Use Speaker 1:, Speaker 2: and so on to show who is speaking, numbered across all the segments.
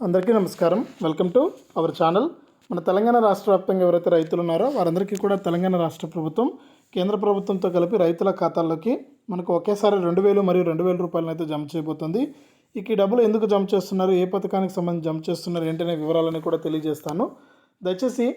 Speaker 1: అందరికీ నమస్కారం. Welcome to our channel మన తెలంగాణ రాష్ట్ర వ్యాప్తంగా ఎవరైతే రైతులు ఉన్నారో వారందరికీ కూడా తెలంగాణ రాష్ట్ర ప్రభుత్వం కేంద్ర ప్రభుత్వంతో కలిపి రైతుల ఖాతాల్లోకి మనకు ఒకేసారి రెండు వేలు మరియు రెండు వేల రూపాయలను అయితే జమ చేయబోతుంది. ఇక ఈ డబ్బులు ఎందుకు జమ చేస్తున్నారు? ఏ పథకానికి సంబంధించి జమ చేస్తున్నారు? ఏంటనే వివరాలని కూడా తెలియజేస్తాను. దయచేసి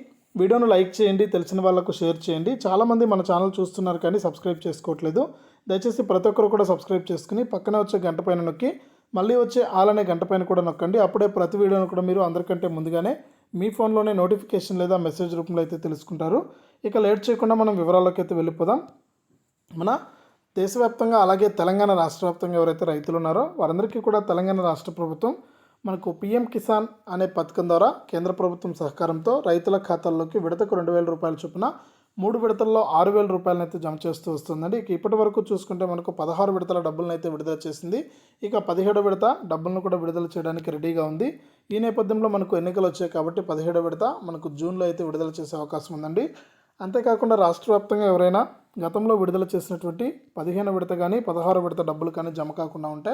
Speaker 1: వీడియోను లైక్ చేయండి తెలిసిన వాళ్ళకు షేర్ చేయండి. చాలామంది మన ఛానల్ చూస్తున్నారు కానీ సబ్స్క్రైబ్ చేసుకోవట్లేదు. దయచేసి ప్రతి ఒక్కరు కూడా సబ్స్క్రైబ్ చేసుకుని పక్కన వచ్చే గంట పైన నొక్కి మళ్ళీ వచ్చే ఆలనే గంట పైన కూడా నొక్కండి. అప్పుడే ప్రతి వీడియోను కూడా మీరు అందరికంటే ముందుగానే మీ ఫోన్లోనే నోటిఫికేషన్ లేదా మెసేజ్ రూపంలో అయితే తెలుసుకుంటారు. ఇక లేట్ చేయకుండా మనం వివరాల్లోకి అయితే వెళ్ళిపోదాం. మన దేశవ్యాప్తంగా అలాగే తెలంగాణ రాష్ట్ర వ్యాప్తంగా ఎవరైతే రైతులు ఉన్నారో వారందరికీ కూడా తెలంగాణ రాష్ట్ర ప్రభుత్వం మనకు పిఎం కిసాన్ అనే పథకం ద్వారా కేంద్ర ప్రభుత్వం సహకారంతో రైతుల ఖాతాల్లోకి విడతకు రెండు వేల రూపాయల చొప్పున మూడు విడతల్లో ఆరు వేల రూపాయలను అయితే జమ చేస్తూ వస్తుందండి. ఇక ఇప్పటి వరకు చూసుకుంటే మనకు పదహారు విడతల డబ్బులను అయితే విడుదల చేసింది. ఇక పదిహేడో విడత డబ్బులను కూడా విడుదల చేయడానికి రెడీగా ఉంది. ఈ నేపథ్యంలో మనకు ఎన్నికలు వచ్చాయి కాబట్టి పదిహేడో విడత మనకు జూన్లో అయితే విడుదల చేసే అవకాశం ఉందండి. అంతేకాకుండా రాష్ట్ర వ్యాప్తంగా ఎవరైనా గతంలో విడుదల చేసినటువంటి పదిహేను విడత కానీ పదహారు విడత డబ్బులు కానీ జమ కాకుండా ఉంటే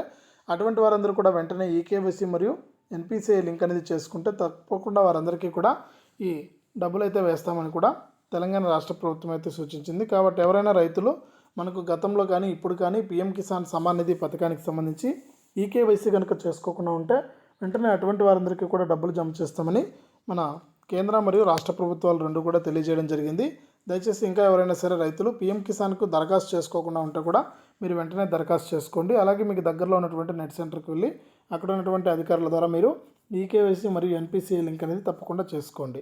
Speaker 1: అటువంటి వారందరూ కూడా వెంటనే ఈకేవైసీ మరియు ఎన్పిసిఐ లింక్ అనేది చేసుకుంటే తప్పకుండా వారందరికీ కూడా ఈ డబ్బులు అయితే వేస్తామని కూడా తెలంగాణ రాష్ట్ర ప్రభుత్వం అయితే సూచించింది. కాబట్టి ఎవరైనా రైతులు మనకు గతంలో కానీ ఇప్పుడు కానీ పిఎం కిసాన్ సమాన్ నిధి పథకానికి సంబంధించి ఈకేవైసీ కనుక చేసుకోకుండా ఉంటే వెంటనే అటువంటి వారందరికీ కూడా డబ్బులు జమ చేస్తామని మన కేంద్ర మరియు రాష్ట్ర ప్రభుత్వాలు రెండు కూడా తెలియజేయడం జరిగింది. దయచేసి ఇంకా ఎవరైనా సరే రైతులు పీఎం కిసాన్కు దరఖాస్తు చేసుకోకుండా ఉంటే కూడా మీరు వెంటనే దరఖాస్తు చేసుకోండి. అలాగే మీకు దగ్గరలో ఉన్నటువంటి నెట్ సెంటర్కి వెళ్ళి అక్కడ ఉన్నటువంటి అధికారుల ద్వారా మీరు ఈకేవైసీ మరియు ఎన్పిసిఐ లింక్ అనేది తప్పకుండా చేసుకోండి.